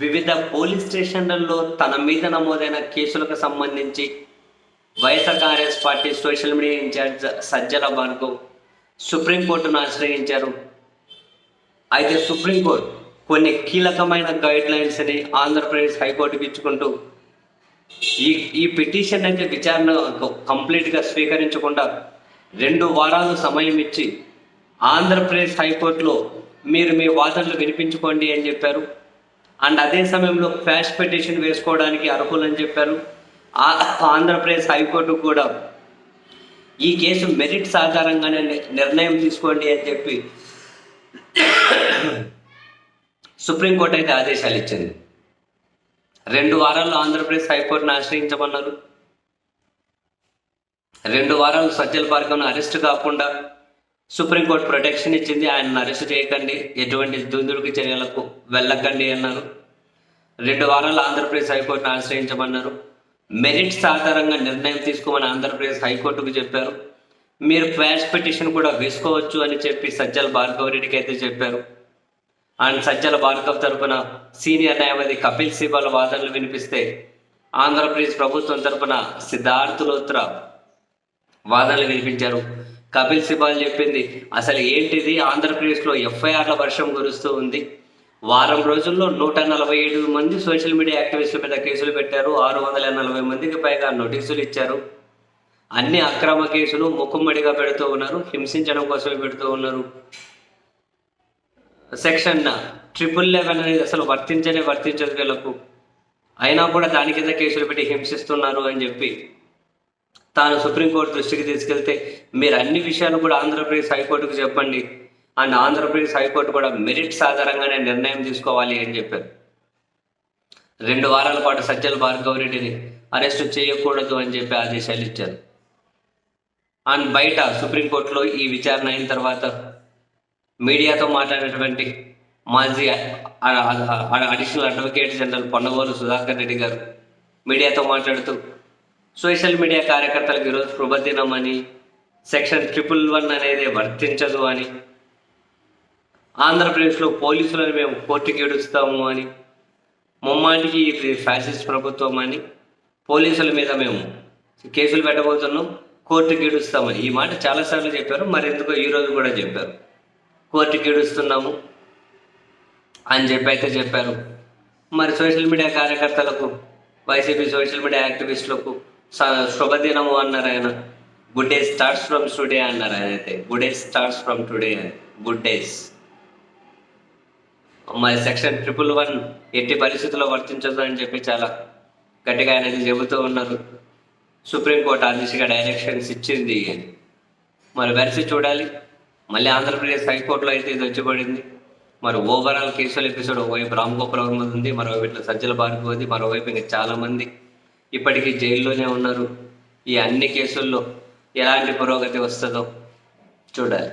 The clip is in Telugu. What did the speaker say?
వివిధ పోలీస్ స్టేషన్లలో తన మీద నమోదైన కేసులకు సంబంధించి YSR Congress party social media in charge Sajjala Bhargav సుప్రీంకోర్టును ఆశ్రయించారు. అయితే సుప్రీంకోర్టు కొన్ని కీలకమైన గైడ్ లైన్స్ని ఆంధ్రప్రదేశ్ హైకోర్టుకి ఇచ్చుకుంటూ ఈ ఈ పిటిషన్ అయితే విచారణ కంప్లీట్గా స్వీకరించకుండా రెండు వారాలు సమయం ఇచ్చి ఆంధ్రప్రదేశ్ హైకోర్టులో మీరు మీ వాదనలు వినిపించుకోండి అని చెప్పారు. అండ్ అదే సమయంలో ఫ్యాష్ పిటిషన్ వేసుకోవడానికి అర్హులని చెప్పారు. ఆ- ఆంధ్రప్రదేశ్ హైకోర్టు కూడా ఈ కేసు మెరిట్స్ ఆధారంగానే ని- నిర్ణయం తీసుకోండి అని చెప్పి సుప్రీంకోర్టు అయితే ఆదేశాలు ఇచ్చింది. రెండు వారాల్లో ఆంధ్రప్రదేశ్ హైకోర్టును ఆశ్రయించమన్నారు. రెండు వారాలు సజ్జల పార్కను అరెస్ట్ కాకుండా సుప్రీంకోర్టు ప్రొటెక్షన్ ఇచ్చింది. ఆయనను అరెస్ట్ చేయకండి. ఎటువంటి దుందుడికి చర్యలకు వెళ్ళకండి అన్నారు. రెండు వారాలు ఆంధ్రప్రదేశ్ హైకోర్టును ఆశ్రయించమన్నారు. మెరిట్స్ ఆధారంగా నిర్ణయం తీసుకోమని ఆంధ్రప్రదేశ్ హైకోర్టుకు చెప్పారు. మీరు క్వాష్ పిటిషన్ కూడా వేసుకోవచ్చు అని చెప్పి సజ్జల భార్గవ్ రెడ్డికి అయితే చెప్పారు. అండ్ సజ్జల భార్గవ్ తరపున సీనియర్ న్యాయవాది కపిల్ సిబాల్ వాదనలు వినిపిస్తే ఆంధ్రప్రదేశ్ ప్రభుత్వం తరపున సిద్ధార్థ లోత్రా వాదనలు వినిపించారు. కపిల్ సిబాల్ చెప్పింది అసలు ఏంటిది? ఆంధ్రప్రదేశ్లో ఎఫ్ఐఆర్ల వర్షం కురుస్తూ ఉంది. వారం రోజుల్లో నూట నలభై ఏడు మంది సోషల్ మీడియా యాక్టివిస్టుల మీద కేసులు పెట్టారు. ఆరు వందల నలభై మందికి పైగా నోటీసులు ఇచ్చారు. అన్ని అక్రమ కేసులు ముక్కుమ్మడిగా పెడుతూ ఉన్నారు. హింసించడం కోసమే పెడుతూ ఉన్నారు. సెక్షన్ ట్రిపుల్ లెవెన్ అనేది అసలు వర్తించనే వర్తించదు వీళ్ళకు. అయినా కూడా దాని కింద కేసులు పెట్టి హింసిస్తున్నారు అని చెప్పి తాను సుప్రీంకోర్టు దృష్టికి తీసుకెళ్తే మీరు అన్ని విషయాలు కూడా ఆంధ్రప్రదేశ్ హైకోర్టుకు చెప్పండి. అండ్ ఆంధ్రప్రదేశ్ హైకోర్టు కూడా మెరిట్స్ ఆధారంగానే నిర్ణయం తీసుకోవాలి అని చెప్పారు. రెండు వారాల పాటు సజ్జల భార్గవ రెడ్డిని అరెస్టు చేయకూడదు అని చెప్పి ఆదేశాలు ఇచ్చారు. అండ్ బయట సుప్రీంకోర్టులో ఈ విచారణ అయిన తర్వాత మీడియాతో మాట్లాడినటువంటి మాజీ additional advocate general Ponnagolu Sudhakar Reddy garu మీడియాతో మాట్లాడుతూ సోషల్ మీడియా కార్యకర్తలకు ఈరోజు శుభదినం అని సెక్షన్ ట్రిపుల్ వన్ అనేది వర్తించదు అని ఆంధ్రప్రదేశ్లో పోలీసులను మేము కోర్టుకి ఏడుస్తాము అని ముమ్మాటికి ఇది ఫ్యాసిస్ట్ ప్రభుత్వం అని పోలీసుల మీద మేము కేసులు పెట్టబోతున్నాం కోర్టుకి ఏడుస్తామని ఈ మాట చాలాసార్లు చెప్పారు మరి ఎందుకో ఈరోజు కూడా చెప్పారు. కోర్టుకి ఏడుస్తున్నాము అని చెప్పి అయితే చెప్పారు. మరి సోషల్ మీడియా కార్యకర్తలకు వైసీపీ సోషల్ మీడియా యాక్టివిస్టులకు శుభదినము అన్నారు ఆయన. Good days starts from today అన్నారు ఆయన అయితే good days starts from today good days మా సెక్షన్ ట్రిపుల్ వన్ ఎట్టి పరిస్థితుల్లో వర్తించదు అని చెప్పి చాలా గట్టిగా ఆయన అయితే చెబుతూ ఉన్నారు. సుప్రీంకోర్టు ఆ దిశగా డైరెక్షన్స్ ఇచ్చింది. మరి వెరసి చూడాలి. మళ్ళీ ఆంధ్రప్రదేశ్ హైకోర్టులో అయితే ఇది వచ్చి పడింది మరి ఓవరాల్ కేసుల ఎపిసోడ్ ఒకవైపు రామ్ గోపాల్ ఉంది మరోవైపు ఇట్లా సజ్జల భార్గవ్ ఉంది మరోవైపు ఇంకా చాలా మంది. ఇప్పటికీ జైల్లోనే ఉన్నారు. ఈ అన్ని కేసుల్లో ఎలాంటి పురోగతి వస్తుందో చూడాలి.